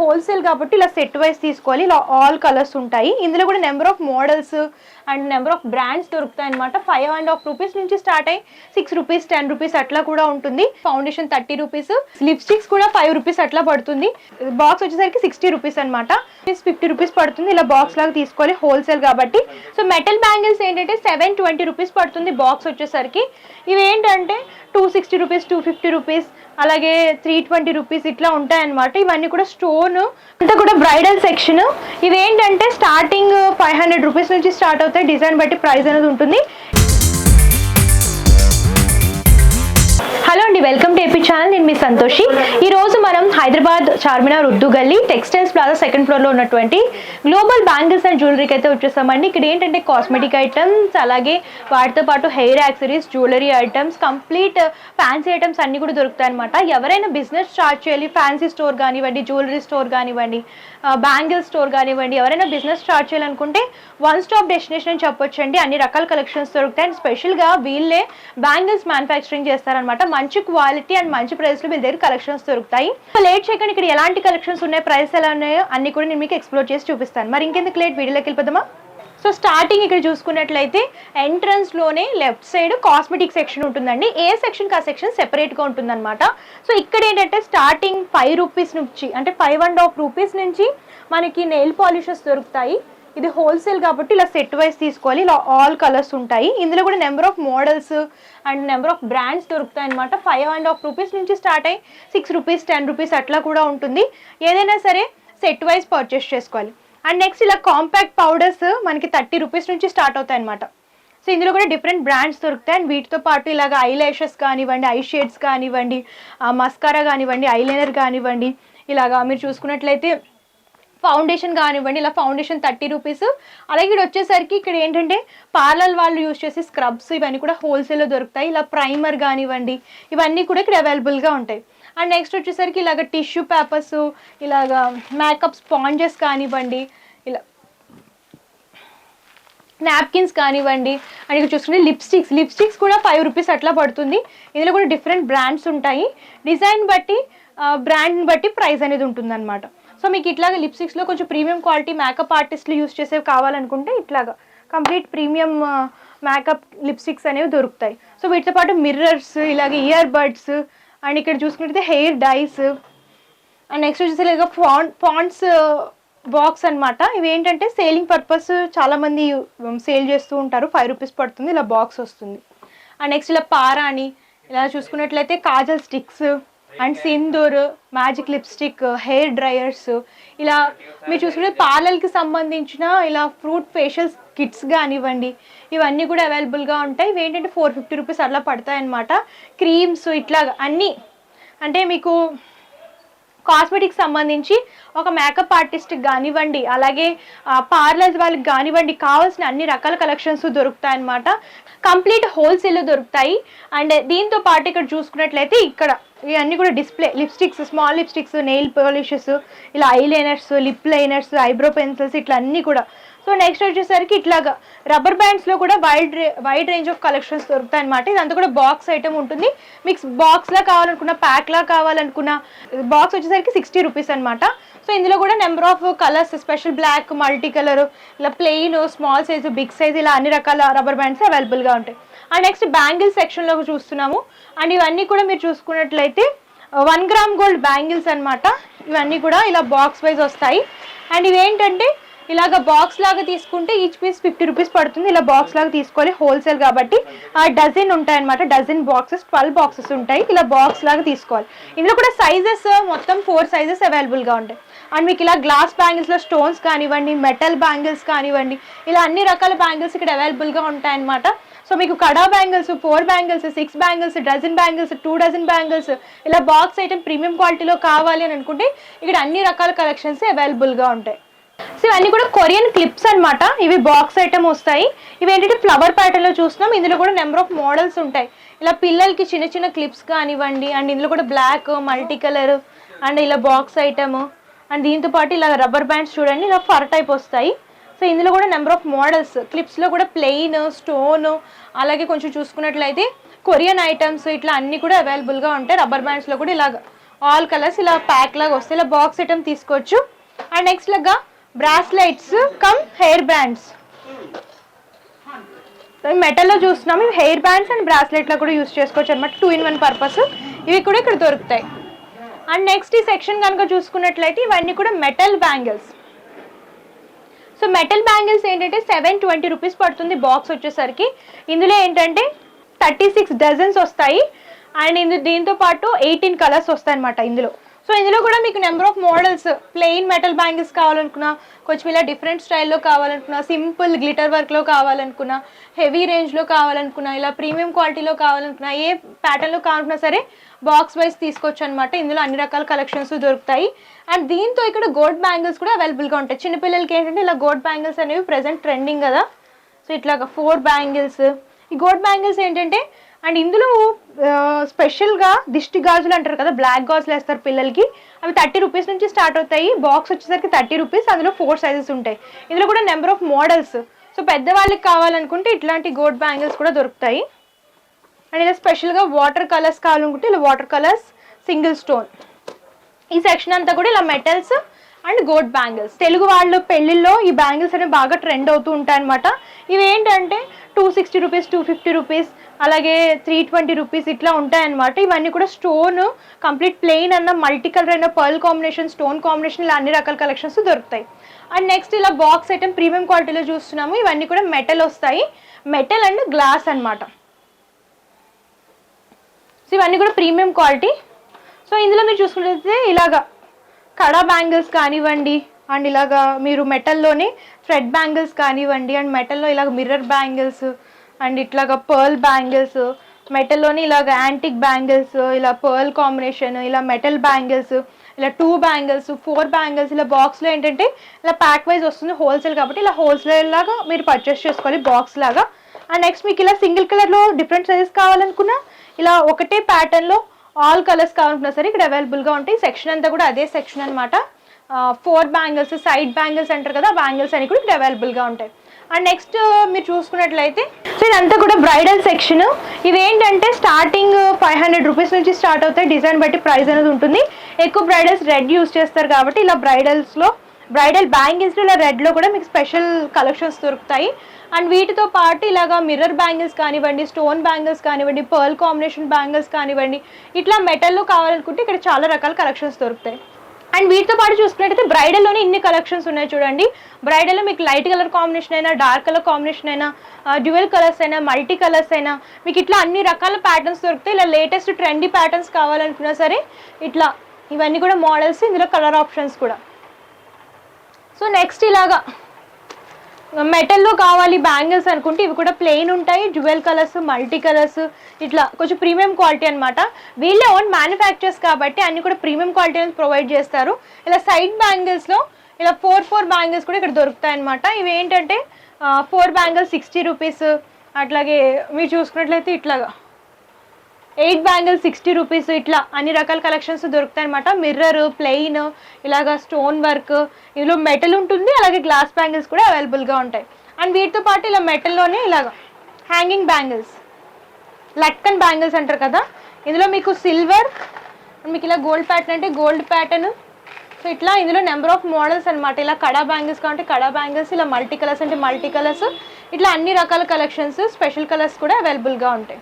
Wholesale కాబట్టి ఇలా set wise తీసుకోవాలి. ఇలా ఆల్ కలర్స్ ఉంటాయి. ఇందులో కూడా number of models and number of brands దొరుకుతాయి అనమాట ఫైవ్ అండ్ హాఫ్ రూపీస్ నుంచి స్టార్ట్ అయ్యి సిక్స్ రూపీస్ టెన్ రూపీస్ అట్లా కూడా ఉంటుంది. ఫౌండేషన్ థర్టీ రూపీస్ లిప్స్టిక్స్ కూడా ఫైవ్ రూపీస్ అట్లా పడుతుంది. బాక్స్ వచ్చేసరికి సిక్స్టీ రూపీస్ అనమాట ఫిఫ్టీ రూపీస్ పడుతుంది. ఇలా బాక్స్ లాగా తీసుకోవాలి హోల్సేల్ కాబట్టి. సో మెటల్ బ్యాంగిల్స్ ఏంటంటే సెవెన్ ట్వంటీ రూపీస్ పడుతుంది బాక్స్ వచ్చేసరికి. ఇవి ఏంటంటే two sixty rupees two fifty rupees అలాగే త్రీ ట్వంటీ రూపీస్ ఇట్లా ఉంటాయన్నమాట ఇవన్నీ కూడా స్టోన్ అంతా కూడా బ్రైడల్ సెక్షన్ ఇవేంటంటే స్టార్టింగ్ ఫైవ్ హండ్రెడ్ రూపీస్ నుంచి స్టార్ట్ అవుతాయి. డిజైన్ బట్టి ప్రైస్ అనేది ఉంటుంది. హలో అండి వెల్కమ్ టు ఏపీ ఛానల్. నేను మీ సంతోషి. ఈ రోజు మనం Hyderabad Charminar Urdu Galli textiles plaza second ఫ్లోర్లో ఉన్నటువంటి గ్లోబల్ బ్యాంగిల్స్ అండ్ జ్యువెలరీకి అయితే వచ్చేసామండి. ఇక్కడ ఏంటంటే కాస్మెటిక్ ఐటమ్స్ అలాగే వాటితో పాటు hair accessories jewellery items complete fancy items అన్ని కూడా దొరుకుతాయి అనమాట ఎవరైనా బిజినెస్ స్టార్ట్ చేయాలి ఫ్యాన్సీ స్టోర్ కానివ్వండి జ్యువెలరీ స్టోర్ కానివ్వండి బ్యాంగిల్ స్టోర్ కానివ్వండి ఎవరైనా బిజినెస్ స్టార్ట్ చేయాలనుకుంటే వన్ స్టాప్ డెస్టినేషన్ అని చెప్పొచ్చండి. అన్ని రకాల కలెక్షన్స్ దొరుకుతాయి. అండ్ స్పెషల్గా వీళ్ళే బ్యాంగిల్స్ మ్యానుఫ్యాక్చరింగ్ చేస్తారనమాట మంచి క్వాలిటీ అండ్ మంచి ప్రైస్లో మీ దగ్గర కలెక్షన్స్ దొరుకుతాయి. సో లేట్ చేయకండి ఇక్కడ ఎలాంటి కలెక్షన్స్ ఉన్నాయి ప్రైస్ ఎలా ఉన్నాయో అన్ని కూడా నేను మీకు ఎక్స్ప్లోర్ చేసి చూపిస్తాను. మరి ఇంకెందుకు లేట్ వీడియోలోకి వెళ్ళిపోదామా? సో స్టార్టింగ్ ఇక్కడ చూసుకున్నట్లయితే ఎంట్రన్స్లోనే లెఫ్ట్ సైడ్ కాస్మెటిక్ సెక్షన్ ఉంటుందండి. ఏ సెక్షన్ ఆ సెక్షన్ సెపరేట్గా ఉంటుందన్నమాట. సో ఇక్కడ ఏంటంటే స్టార్టింగ్ ఫైవ్ రూపీస్ నుంచి అంటే ఫైవ్ అండ్ హాఫ్ రూపీస్ నుంచి మనకి నెయిల్ పాలిషెస్ దొరుకుతాయి. ఇది హోల్సేల్ కాబట్టి ఇలా సెట్ వైస్ తీసుకోవాలి. ఇలా ఆల్ కలర్స్ ఉంటాయి. ఇందులో కూడా number of models and number of brands దొరుకుతాయి అనమాట ఫైవ్ అండ్ హాఫ్ రూపీస్ నుంచి స్టార్ట్ అయ్యి సిక్స్ రూపీస్ టెన్ రూపీస్ అట్లా కూడా ఉంటుంది. ఏదైనా సరే సెట్ వైస్ పర్చేస్ చేసుకోవాలి. అండ్ నెక్స్ట్ ఇలా కాంపాక్ట్ పౌడర్స్ మనకి థర్టీ రూపీస్ నుంచి స్టార్ట్ అవుతాయి అనమాట సో ఇందులో కూడా డిఫరెంట్ బ్రాండ్స్ దొరుకుతాయి. అండ్ వీటితో పాటు ఇలాగ ఐ కానివ్వండి ఐ షేడ్స్ కానివ్వండి మస్కారా కానివ్వండి ఐలైనర్ కానివ్వండి ఇలాగా మీరు చూసుకున్నట్లయితే ఫౌండేషన్ కానివ్వండి ఇలా ఫౌండేషన్ థర్టీ రూపీస్. అలాగే ఇక్కడ వచ్చేసరికి ఇక్కడ ఏంటంటే పార్లర్ వాళ్ళు యూస్ చేసే స్క్రబ్స్ ఇవన్నీ కూడా హోల్సేల్లో దొరుకుతాయి. ఇలా ప్రైమర్ కానివ్వండి ఇవన్నీ కూడా ఇక్కడ అవైలబుల్గా ఉంటాయి. అండ్ నెక్స్ట్ వచ్చేసరికి ఇలాగ టిష్యూ పేపర్స్ ఇలాగ మేకప్ స్పాంజెస్ కానివ్వండి ఇలా నాప్కిన్స్ కానివ్వండి అండ్ ఇక్కడ చూసుకుంటే లిప్స్టిక్స్ లిప్స్టిక్స్ కూడా ఫైవ్ రూపీస్ అట్లా పడుతుంది. ఇందులో కూడా డిఫరెంట్ బ్రాండ్స్ ఉంటాయి. డిజైన్ బట్టి బ్రాండ్ని బట్టి ప్రైస్ అనేది ఉంటుందన్నమాట. సో మీకు ఇట్లాగా లిప్స్టిక్స్లో కొంచెం ప్రీమియం క్వాలిటీ మేకప్ ఆర్టిస్టులు యూస్ చేసేవి కావాలనుకుంటే ఇట్లాగా. కంప్లీట్ ప్రీమియం మేకప్ లిప్స్టిక్స్ అనేవి దొరుకుతాయి. సో వీటితో పాటు మిర్రర్స్ ఇలాగే ఇయర్ బడ్స్ అండ్ ఇక్కడ చూసుకుంటే హెయిర్ డైస్ అండ్ నెక్స్ట్ వచ్చేసి ఇలాగ ఫాంట్ ఫాంట్స్ బాక్స్ అన్నమాట. ఇవి ఏంటంటే సేలింగ్ పర్పస్ చాలామంది సేల్ చేస్తూ ఉంటారు. ఫైవ్ రూపీస్ పడుతుంది ఇలా బాక్స్ వస్తుంది. అండ్ నెక్స్ట్ ఇలా పారా అని ఇలా చూసుకున్నట్లయితే kajal sticks and sindoor magic lipstick hair dryers ఇలా మీరు చూసుకుంటే పార్లర్కి సంబంధించిన ఇలా ఫ్రూట్ ఫేషియల్స్ కిట్స్ కానివ్వండి ఇవన్నీ కూడా అవైలబుల్గా ఉంటాయి. ఇవి ఏంటంటే ఫోర్ ఫిఫ్టీ రూపీస్ అట్లా పడతాయి క్రీమ్స్ ఇట్లా అన్నీ. అంటే మీకు కాస్మెటిక్స్ సంబంధించి ఒక మేకప్ ఆర్టిస్ట్కి కానివ్వండి అలాగే పార్లర్స్ వాళ్ళకి కానివ్వండి కావాల్సిన అన్ని రకాల కలెక్షన్స్ దొరుకుతాయి అన్నమాట కంప్లీట్ హోల్సేల్ దొరుకుతాయి. అండ్ దీంతో పాటు ఇక్కడ చూసుకున్నట్లయితే ఇక్కడ ఇవన్నీ కూడా display lipsticks small lipsticks nail polishes ఇలా eye liners lip liners eyebrow pencils ఇట్లా అన్నీ కూడా. సో నెక్స్ట్ వచ్చేసరికి ఇట్లాగా రబ్బర్ బ్యాండ్స్లో కూడా wide wide range of collections దొరుకుతాయి అనమాట ఇదంతా కూడా బాక్స్ ఐటమ్ ఉంటుంది. మీకు బాక్స్లా కావాలనుకున్న ప్యాక్లా కావాలనుకున్న బాక్స్ వచ్చేసరికి సిక్స్టీ రూపీస్ అనమాట సో ఇందులో కూడా number of colours special black multi colour ఇలా plain small size big size ఇలా అన్ని రకాల రబ్బర్ బ్యాండ్స్ అవైలబుల్గా ఉంటాయి. అండ్ నెక్స్ట్ బ్యాంగిల్ సెక్షన్లో చూస్తున్నాము. అండ్ ఇవన్నీ కూడా మీరు చూసుకున్నట్లయితే వన్ గ్రామ్ గోల్డ్ బ్యాంగిల్స్ అనమాట ఇవన్నీ కూడా ఇలా బాక్స్ వైజ్ వస్తాయి. అండ్ ఇవేంటంటే ఇలాగ బాక్స్ లాగా తీసుకుంటే ఈచ్ పీస్ ఫిఫ్టీ రూపీస్ పడుతుంది. ఇలా బాక్స్ లాగా తీసుకోవాలి. హోల్సేల్ కాబట్టి ఆ డజన్ ఉంటాయి అనమాట డజన్ బాక్సెస్ ట్వెల్వ్ బాక్సెస్ ఉంటాయి. ఇలా బాక్స్ లాగా తీసుకోవాలి. ఇందులో కూడా సైజెస్ మొత్తం ఫోర్ సైజెస్ అవైలబుల్గా ఉంటాయి. అండ్ మీకు ఇలా గ్లాస్ బ్యాంగిల్స్లో స్టోన్స్ కానివ్వండి మెటల్ బ్యాంగిల్స్ కానివ్వండి ఇలా అన్ని రకాల బ్యాంగిల్స్ ఇక్కడ అవైలబుల్గా ఉంటాయన్నమాట సో మీకు kada bangles four bangles six bangles dozen bangles two dozen bangles ఇలా బాక్స్ ఐటమ్ ప్రీమియం క్వాలిటీలో కావాలి అని అనుకుంటే ఇక్కడ అన్ని రకాల కలెక్షన్స్ అవైలబుల్గా ఉంటాయి. సో ఇవన్నీ కూడా కొరియన్ క్లిప్స్ అన్నమాట. ఇవి బాక్స్ ఐటమ్ వస్తాయి. ఇవి ఏంటంటే ఫ్లవర్ ప్యాటర్న్లో చూస్తున్నాం. ఇందులో కూడా నెంబర్ ఆఫ్ మోడల్స్ ఉంటాయి. ఇలా పిల్లలకి చిన్న చిన్న క్లిప్స్ కానివ్వండి అండ్ ఇందులో కూడా బ్లాక్ మల్టీ కలర్ అండ్ ఇలా బాక్స్ ఐటమ్ అండ్ దీంతో పాటు ఇలా రబ్బర్ బ్యాండ్స్ చూడండి ఇలా ఫర్ టైప్ వస్తాయి. సో ఇందులో కూడా నెంబర్ ఆఫ్ మోడల్స్ క్లిప్స్లో కూడా ప్లెయిన్ స్టోన్ అలాగే కొంచెం చూసుకున్నట్లయితే కొరియన్ ఐటమ్స్ ఇట్లా అన్నీ కూడా అవైలబుల్గా ఉంటాయి. రబ్బర్ బ్యాండ్స్లో కూడా ఇలా ఆల్ కలర్స్ ఇలా ప్యాక్ లాగా వస్తాయి. ఇలా బాక్స్ ఐటమ్ తీసుకోవచ్చు. అండ్ నెక్స్ట్ లాగా బ్రాస్లెట్స్ కమ్ హెయిర్ బ్యాండ్స్ మెటల్లో చూస్తున్నాము ఇవి హెయిర్ బ్యాండ్స్ అండ్ బ్రాస్లెట్లో కూడా యూస్ చేసుకోవచ్చు అనమాట టూ ఇన్ వన్ పర్పస్ ఇవి కూడా ఇక్కడ దొరుకుతాయి. అండ్ నెక్స్ట్ ఈ సెక్షన్ కనుక చూసుకున్నట్లయితే ఇవన్నీ కూడా metal bangles so metal bangles ఏంటంటే సెవెన్ ట్వంటీ రూపీస్ పడుతుంది బాక్స్ వచ్చేసరికి. ఇందులో ఏంటంటే థర్టీ సిక్స్ డజన్స్ వస్తాయి. అండ్ ఇందు దీంతో పాటు ఎయిటీన్ కలర్స్ వస్తాయి అనమాట ఇందులో. సో ఇందులో కూడా మీకు number of models plain metal bangles కావాలనుకున్నా కొంచెం ఇలా డిఫరెంట్ స్టైల్లో కావాలనుకున్నా సింపుల్ గ్లిటర్ వర్క్లో కావాలనుకున్నా హెవీ రేంజ్లో కావాలనుకున్నా ఇలా ప్రీమియం క్వాలిటీలో కావాలనుకున్నా ఏ ప్యాటర్న్లో కావాలనుకున్నా సరే బాక్స్ వైజ్ తీసుకోవచ్చు అనమాట ఇందులో అన్ని రకాల కలెక్షన్స్ దొరుకుతాయి. అండ్ దీంతో ఇక్కడ గోల్డ్ బ్యాంగిల్స్ కూడా అవైలబుల్గా ఉంటాయి. చిన్నపిల్లలకి ఏంటంటే ఇలా గోల్డ్ బ్యాంగిల్స్ అనేవి ప్రజెంట్ ట్రెండింగ్ కదా. సో ఇట్లాగా ఫోర్ బ్యాంగిల్స్ ఈ గోల్డ్ బ్యాంగిల్స్ ఏంటంటే అండ్ ఇందులో స్పెషల్గా దిష్టి గాజులు అంటారు కదా బ్లాక్ గాజులు వేస్తారు పిల్లలకి. అవి థర్టీ రూపీస్ నుంచి స్టార్ట్ అవుతాయి. బాక్స్ వచ్చేసరికి థర్టీ రూపీస్ అందులో ఫోర్ సైజెస్ ఉంటాయి. ఇందులో కూడా నెంబర్ ఆఫ్ మోడల్స్. సో పెద్దవాళ్ళకి కావాలనుకుంటే ఇట్లాంటి గోల్డ్ బ్యాంగిల్స్ కూడా దొరుకుతాయి. అండ్ ఇలా స్పెషల్గా వాటర్ కలర్స్ కావాలనుకుంటే ఇలా వాటర్ కలర్స్ సింగిల్ స్టోన్. ఈ సెక్షన్ అంతా కూడా ఇలా metals and gold bangles. Telugu వాళ్ళు పెళ్ళిల్లో ఈ బ్యాంగిల్స్ అనేవి బాగా ట్రెండ్ అవుతూ ఉంటాయి అనమాట ఇవి ఏంటంటే two sixty rupees two fifty rupees అలాగే త్రీ ట్వంటీ రూపీస్ ఇట్లా ఉంటాయన్నమాట. ఇవన్నీ కూడా స్టోన్ కంప్లీట్ ప్లెయిన్ అన్న మల్టీ కలర్ అయిన పర్ల్ కాంబినేషన్ స్టోన్ కాంబినేషన్ ఇలా అన్ని రకాల కలెక్షన్స్ దొరుకుతాయి. అండ్ నెక్స్ట్ ఇలా బాక్స్ ఐటమ్ ప్రీమియం క్వాలిటీలో చూస్తున్నాము. ఇవన్నీ కూడా మెటల్ వస్తాయి. మెటల్ అండ్ గ్లాస్ అన్నమాట. సో ఇవన్నీ కూడా ప్రీమియం క్వాలిటీ. సో ఇందులో మీరు చూసుకుంటే ఇలాగా కడా బ్యాంగిల్స్ కానివ్వండి అండ్ ఇలాగా మీరు మెటల్లోనే థ్రెడ్ బ్యాంగిల్స్ కానివ్వండి అండ్ మెటల్లో ఇలాగ మిర్రర్ బ్యాంగిల్స్ అండ్ ఇట్లాగా పర్ల్ బ్యాంగిల్స్ మెటల్లోని ఇలాగ యాంటిక్ బ్యాంగిల్స్ ఇలా పర్ల్ కాంబినేషన్ ఇలా మెటల్ బ్యాంగిల్స్ ఇలా టూ బ్యాంగిల్స్ ఫోర్ బ్యాంగిల్స్ ఇలా బాక్స్లో ఏంటంటే ఇలా ప్యాక్ వైజ్ వస్తుంది హోల్సేల్ కాబట్టి ఇలా హోల్సేల్ లాగా మీరు పర్చేస్ చేసుకోవాలి బాక్స్ లాగా. అండ్ నెక్స్ట్ మీకు ఇలా సింగిల్ కలర్లో డిఫరెంట్ సైజెస్ కావాలనుకున్నా ఇలా ఒకటే ప్యాటర్న్లో ఆల్ కలర్స్ కావాలనుకున్నా సరే ఇక్కడ అవైలబుల్గా ఉంటాయి. సెక్షన్ అంతా కూడా అదే సెక్షన్ అనమాట ఫోర్ బ్యాంగిల్స్ సైడ్ బ్యాంగిల్స్ అంటారు కదా బ్యాంగిల్స్ అని కూడా ఇక్కడ అవైలబుల్గా ఉంటాయి. అండ్ నెక్స్ట్ మీరు చూసుకున్నట్లయితే సో ఇదంతా కూడా బ్రైడల్ సెక్షన్ ఇవేంటంటే స్టార్టింగ్ ఫైవ్ హండ్రెడ్ రూపీస్ నుంచి స్టార్ట్ అవుతాయి. డిజైన్ బట్టి ప్రైస్ అనేది ఉంటుంది. ఎక్కువ బ్రైడల్స్ రెడ్ యూస్ చేస్తారు కాబట్టి ఇలా బ్రైడల్స్లో బ్రైడల్ బ్యాంగిల్స్ ఇలా రెడ్లో కూడా మీకు స్పెషల్ కలెక్షన్స్ దొరుకుతాయి. అండ్ వీటితో పాటు ఇలాగా మిర్రర్ బ్యాంగిల్స్ కానివ్వండి స్టోన్ బ్యాంగిల్స్ కానివ్వండి పర్ల్ కాంబినేషన్ బ్యాంగిల్స్ కానివ్వండి ఇట్లా మెటల్లో కావాలనుకుంటే ఇక్కడ చాలా రకాల కలెక్షన్స్ దొరుకుతాయి. అండ్ వీటితో పాటు చూసుకున్నట్టయితే బ్రైడల్లోనే ఇన్ని కలెక్షన్స్ ఉన్నాయి చూడండి. బ్రైడల్లో మీకు లైట్ కలర్ కాంబినేషన్ అయినా డార్క్ కలర్ కాంబినేషన్ అయినా డ్యూయల్ కలర్స్ అయినా మల్టీ కలర్స్ అయినా మీకు ఇట్లా అన్ని రకాల ప్యాటర్న్స్ దొరుకుతాయి. ఇలా లేటెస్ట్ ట్రెండీ ప్యాటర్న్స్ కావాలనుకున్నా సరే ఇట్లా ఇవన్నీ కూడా మోడల్స్ ఇందులో కలర్ ఆప్షన్స్ కూడా. సో నెక్స్ట్ ఇలాగా మెటల్లో కావాలి బ్యాంగిల్స్ అనుకుంటే ఇవి కూడా ప్లెయిన్ ఉంటాయి. జ్యువెల్ కలర్స్ మల్టీ కలర్స్ ఇట్లా కొంచెం ప్రీమియం క్వాలిటీ అనమాట వీళ్ళే ఓన్ మ్యానుఫ్యాక్చర్స్ కాబట్టి అన్ని కూడా ప్రీమియం క్వాలిటీ అనేది ప్రొవైడ్ చేస్తారు. ఇలా సైడ్ బ్యాంగిల్స్లో ఇలా ఫోర్ ఫోర్ బ్యాంగిల్స్ కూడా ఇక్కడ దొరుకుతాయి అనమాట ఇవి ఏంటంటే ఫోర్ బ్యాంగిల్స్ సిక్స్టీ రూపీస్ అట్లాగే మీరు చూసుకున్నట్లయితే ఇట్లాగా. ఎయిట్ బ్యాంగిల్స్ సిక్స్టీ రూపీస్ ఇట్లా అన్ని రకాల కలెక్షన్స్ దొరుకుతాయి అనమాట మిర్రర్ ప్లెయిన్ ఇలాగా స్టోన్ వర్క్ ఇందులో మెటల్ ఉంటుంది అలాగే గ్లాస్ బ్యాంగిల్స్ కూడా అవైలబుల్గా ఉంటాయి. అండ్ వీటితో పాటు ఇలా మెటల్లోనే ఇలాగ హ్యాంగింగ్ బ్యాంగిల్స్ లట్కన్ బ్యాంగిల్స్ అంటారు కదా. ఇందులో మీకు సిల్వర్ మీకు ఇలా గోల్డ్ ప్యాటర్న్ అంటే గోల్డ్ ప్యాటర్న్. సో ఇట్లా ఇందులో నెంబర్ ఆఫ్ మోడల్స్ అనమాట ఇలా కడా బ్యాంగిల్స్ కాబట్టి కడా బ్యాంగిల్స్ ఇలా మల్టీ కలర్స్ అంటే మల్టీ కలర్స్. ఇట్లా అన్ని రకాల కలెక్షన్స్ స్పెషల్ కలర్స్ కూడా అవైలబుల్గా ఉంటాయి.